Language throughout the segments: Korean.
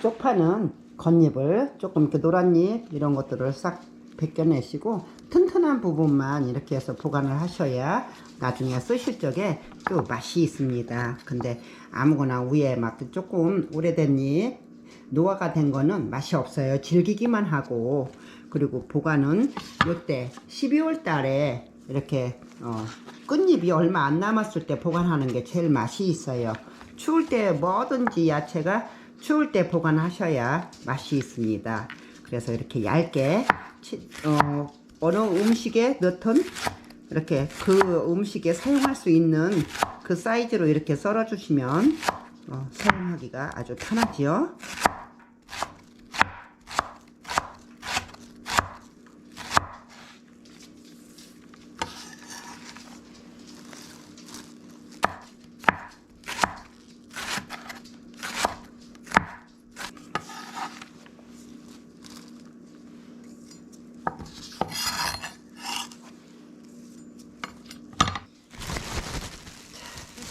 시작하는 겉잎을 조금 이렇게 노란 잎 이런 것들을 싹 벗겨내시고 튼튼한 부분만 이렇게 해서 보관을 하셔야 나중에 쓰실 적에 또 맛이 있습니다. 근데 아무거나 위에 막 조금 오래된 잎 노화가 된 거는 맛이 없어요. 질기기만 하고 그리고 보관은 요때 12월 달에 이렇게 어, 끝잎이 얼마 안 남았을 때 보관하는 게 제일 맛이 있어요. 추울 때 뭐든지 야채가 추울 때 보관하셔야 맛이 있습니다. 그래서 이렇게 얇게 치- 어, 어느 음식에 넣든 이렇게 그 음식에 사용할 수 있는 그 사이즈로 이렇게 썰어 주시면 어, 사용하기가 아주 편하지요.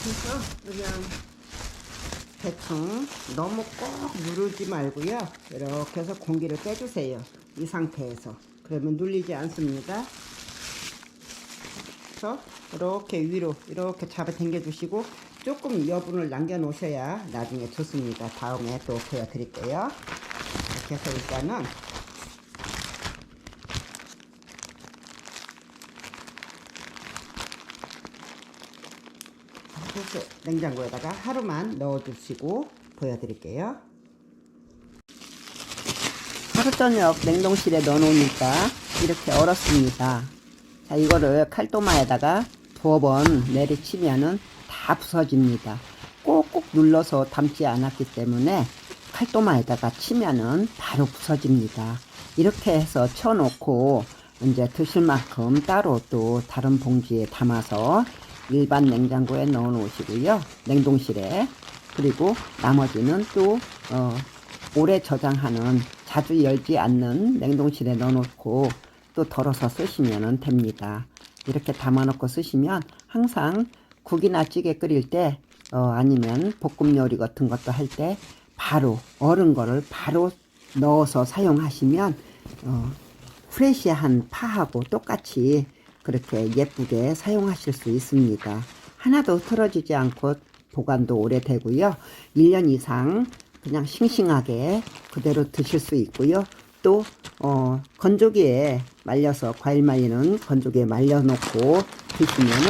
그래서 그냥 대충 너무 꼭 누르지 말고요. 이렇게 해서 공기를 빼주세요. 이 상태에서. 그러면 눌리지 않습니다. 그래서 이렇게 위로 이렇게 잡아 당겨 주시고 조금 여분을 남겨 놓으셔야 나중에 좋습니다. 다음에 또 보여드릴게요. 이렇게 해서 일단은 소스 냉장고에다가 하루만 넣어주시고 보여드릴게요. 하루 저녁 냉동실에 넣어놓으니까 이렇게 얼었습니다. 자, 이거를 칼도마에다가 두어 번 내리치면은 다 부서집니다. 꼭꼭 눌러서 담지 않았기 때문에 칼도마에다가 치면은 바로 부서집니다. 이렇게 해서 쳐놓고 이제 드실 만큼 따로 또 다른 봉지에 담아서 일반 냉장고에 넣어 놓으시고요. 냉동실에. 그리고 나머지는 또, 어, 오래 저장하는 자주 열지 않는 냉동실에 넣어 놓고 또 덜어서 쓰시면 됩니다. 이렇게 담아 놓고 쓰시면 항상 국이나 찌개 끓일 때, 어, 아니면 볶음 요리 같은 것도 할 때 바로 얼은 거를 바로 넣어서 사용하시면, 어, 프레시한 파하고 똑같이 그렇게 예쁘게 사용하실 수 있습니다. 하나도 틀어지지 않고 보관도 오래되고요. 1년 이상 그냥 싱싱하게 그대로 드실 수 있고요. 또 어, 건조기에 말려서 과일 말리는 건조기에 말려놓고 드시면은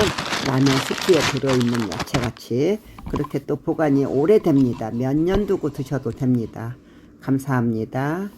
라면 스프에 들어있는 야채같이 그렇게 또 보관이 오래됩니다. 몇 년 두고 드셔도 됩니다. 감사합니다.